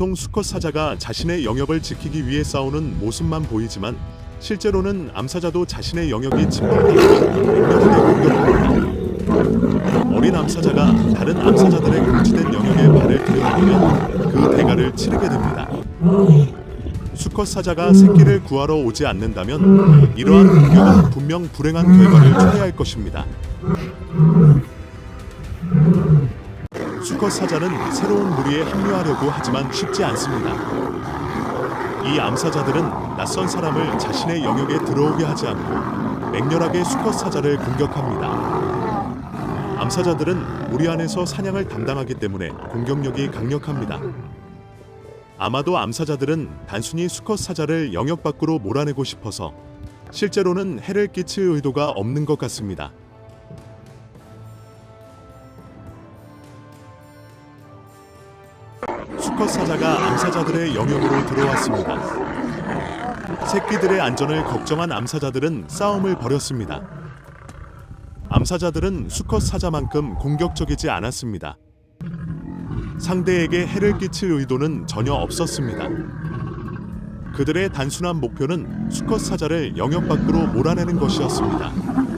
보통 수컷 사자가 자신의 영역을 지키기 위해 싸우는 모습만 보이지만 실제로는 암사자도 자신의 영역이 공격합니다. 어린 암사자가 다른 암사자들의 금지된 영역에 발을 들여놓으면 그 대가를 치르게 됩니다. 수컷 사자가 새끼를 구하러 오지 않는다면 이러한 공격은 분명 불행한 결과를 초래할 것입니다. 수컷 사자는 새로운 무리에 합류하려고 하지만 쉽지 않습니다. 이 암사자들은 낯선 사람을 자신의 영역에 들어오게 하지 않고 맹렬하게 수컷 사자를 공격합니다. 암사자들은 무리 안에서 사냥을 담당하기 때문에 공격력이 강력합니다. 아마도 암사자들은 단순히 수컷 사자를 영역 밖으로 몰아내고 싶어서 실제로는 해를 끼칠 의도가 없는 것 같습니다. 수컷 사자가 암사자들의 영역으로 들어왔습니다. 새끼들의 안전을 걱정한 암사자들은 싸움을 벌였습니다. 암사자들은 수컷 사자만큼 공격적이지 않았습니다. 상대에게 해를 끼칠 의도는 전혀 없었습니다. 그들의 단순한 목표는 수컷 사자를 영역 밖으로 몰아내는 것이었습니다.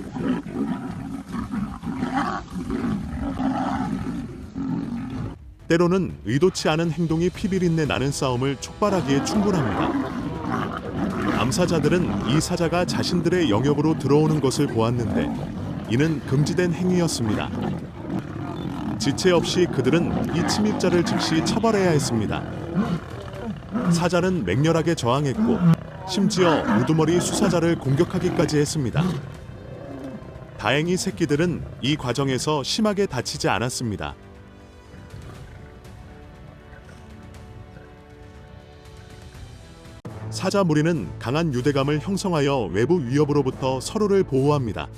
때로는 의도치 않은 행동이 피비린내 나는 싸움을 촉발하기에 충분합니다. 암사자들은 이 사자가 자신들의 영역으로 들어오는 것을 보았는데 이는 금지된 행위였습니다. 지체 없이 그들은 이 침입자를 즉시 처벌해야 했습니다. 사자는 맹렬하게 저항했고 심지어 우두머리 수사자를 공격하기까지 했습니다. 다행히 새끼들은 이 과정에서 심하게 다치지 않았습니다. 사자 무리는 강한 유대감을 형성하여 외부 위협으로부터 서로를 보호합니다.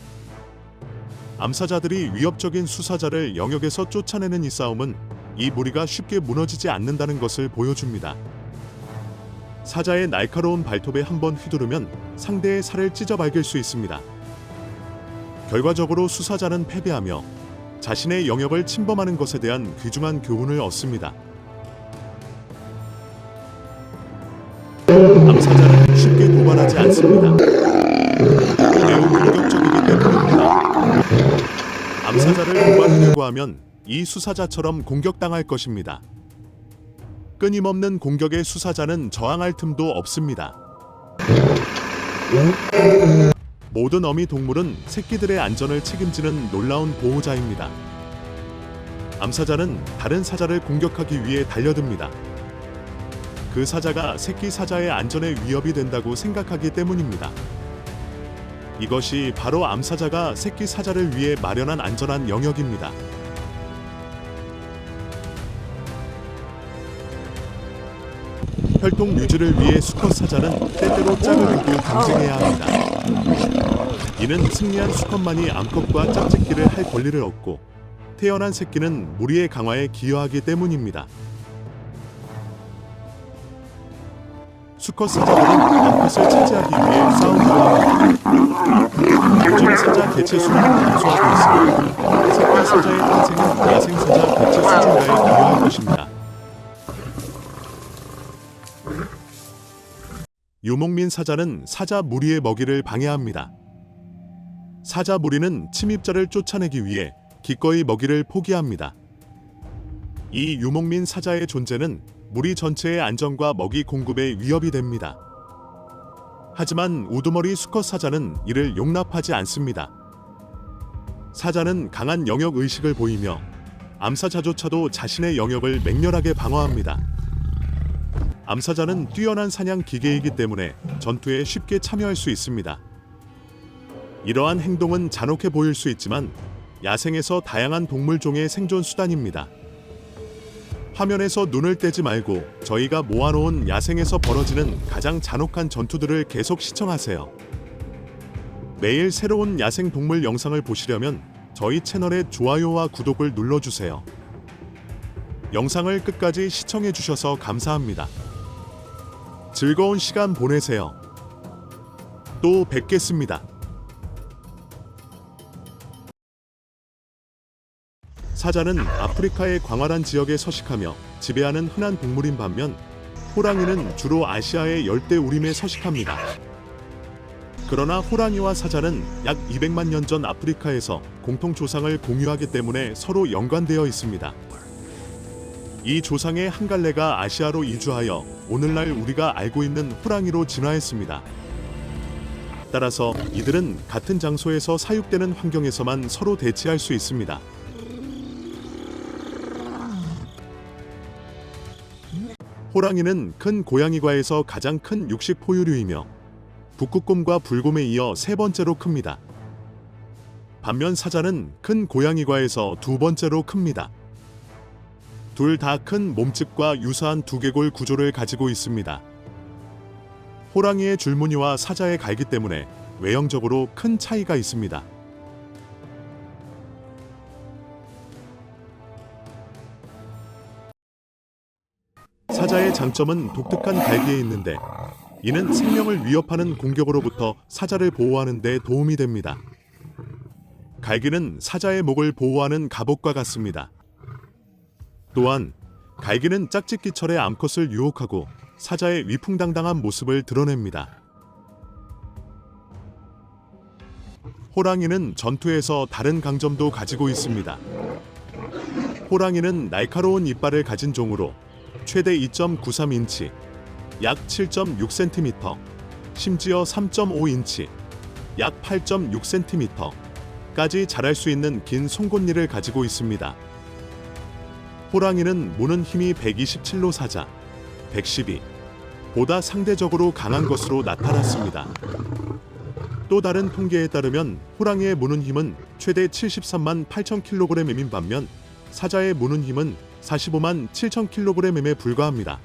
암사자들이 위협적인 수사자를 영역에서 쫓아내는 이 싸움은 이 무리가 쉽게 무너지지 않는다는 것을 보여줍니다. 사자의 날카로운 발톱에 한번 휘두르면 상대의 살을 찢어 발길 수 있습니다. 결과적으로 수사자는 패배하며 자신의 영역을 침범하는 것에 대한 귀중한 교훈을 얻습니다. 암사자는 쉽게 도발하지 않습니다. 매우 공격적이기 때문입니다. 암사자를 도발하려고 하면 이 수사자처럼 공격당할 것입니다. 끊임없는 공격의 수사자는 저항할 틈도 없습니다. 모든 어미 동물은 새끼들의 안전을 책임지는 놀라운 보호자입니다. 암사자는 다른 사자를 공격하기 위해 달려듭니다. 그 사자가 새끼 사자의 안전에 위협이 된다고 생각하기 때문입니다. 이것이 바로 암사자가 새끼 사자를 위해 마련한 안전한 영역입니다. 혈통 유지를 위해 수컷 사자는 때때로 짝을 두고 경쟁해야 합니다. 이는 승리한 수컷만이 암컷과 짝짓기를 할 권리를 얻고 태어난 새끼는 무리의 강화에 기여하기 때문입니다. 수컷 사자들은 암컷을 차지하기 위해 합니다. 요즘 사자 개체 수는 감소하고 있으며 새끼 사자의 탄생은 야생 사자 개체 수준가에 기여할 것입니다. 유목민 사자는 사자 무리의 먹이를 방해합니다. 사자 무리는 침입자를 쫓아내기 위해 기꺼이 먹이를 포기합니다. 이 유목민 사자의 존재는 무리 전체의 안전과 먹이 공급에 위협이 됩니다. 하지만 우두머리 수컷 사자는 이를 용납하지 않습니다. 사자는 강한 영역 의식을 보이며 암사자조차도 자신의 영역을 맹렬하게 방어합니다. 암사자는 뛰어난 사냥 기계이기 때문에 전투에 쉽게 참여할 수 있습니다. 이러한 행동은 잔혹해 보일 수 있지만 야생에서 다양한 동물종의 생존 수단입니다. 화면에서 눈을 떼지 말고 저희가 모아놓은 야생에서 벌어지는 가장 잔혹한 전투들을 계속 시청하세요. 매일 새로운 야생 동물 영상을 보시려면 저희 채널의 좋아요와 구독을 눌러주세요. 영상을 끝까지 시청해 주셔서 감사합니다. 즐거운 시간 보내세요. 또 뵙겠습니다. 사자는 아프리카의 광활한 지역에 서식하며 지배하는 흔한 동물인 반면 호랑이는 주로 아시아의 열대 우림에 서식합니다. 그러나 호랑이와 사자는 약 200만 년 전 아프리카에서 공통 조상을 공유하기 때문에 서로 연관되어 있습니다. 이 조상의 한 갈래가 아시아로 이주하여 오늘날 우리가 알고 있는 호랑이로 진화했습니다. 따라서 이들은 같은 장소에서 사육되는 환경에서만 서로 대치할 수 있습니다. 호랑이는 큰 고양이과에서 가장 큰 육식 포유류이며 북극곰과 불곰에 이어 세 번째로 큽니다. 반면 사자는 큰 고양이과에서 두 번째로 큽니다. 둘 다 큰 몸집과 유사한 두개골 구조를 가지고 있습니다. 호랑이의 줄무늬와 사자의 갈기 때문에 외형적으로 큰 차이가 있습니다. 사자의 장점은 독특한 갈기에 있는데 이는 생명을 위협하는 공격으로부터 사자를 보호하는 데 도움이 됩니다. 갈기는 사자의 목을 보호하는 갑옷과 같습니다. 또한 갈기는 짝짓기철의 암컷을 유혹하고 사자의 위풍당당한 모습을 드러냅니다. 호랑이는 전투에서 다른 강점도 가지고 있습니다. 호랑이는 날카로운 이빨을 가진 종으로 최대 2.93인치, 약 7.6cm, 심지어 3.5인치, 약 8.6cm까지 자랄 수 있는 긴 송곳니를 가지고 있습니다. 호랑이는 무는 힘이 127로 사자, 112, 보다 상대적으로 강한 것으로 나타났습니다. 또 다른 통계에 따르면 호랑이의 무는 힘은 최대 73만 8천 킬로그램인 반면 사자의 무는 힘은 45만 7천 킬로그램에 불과합니다.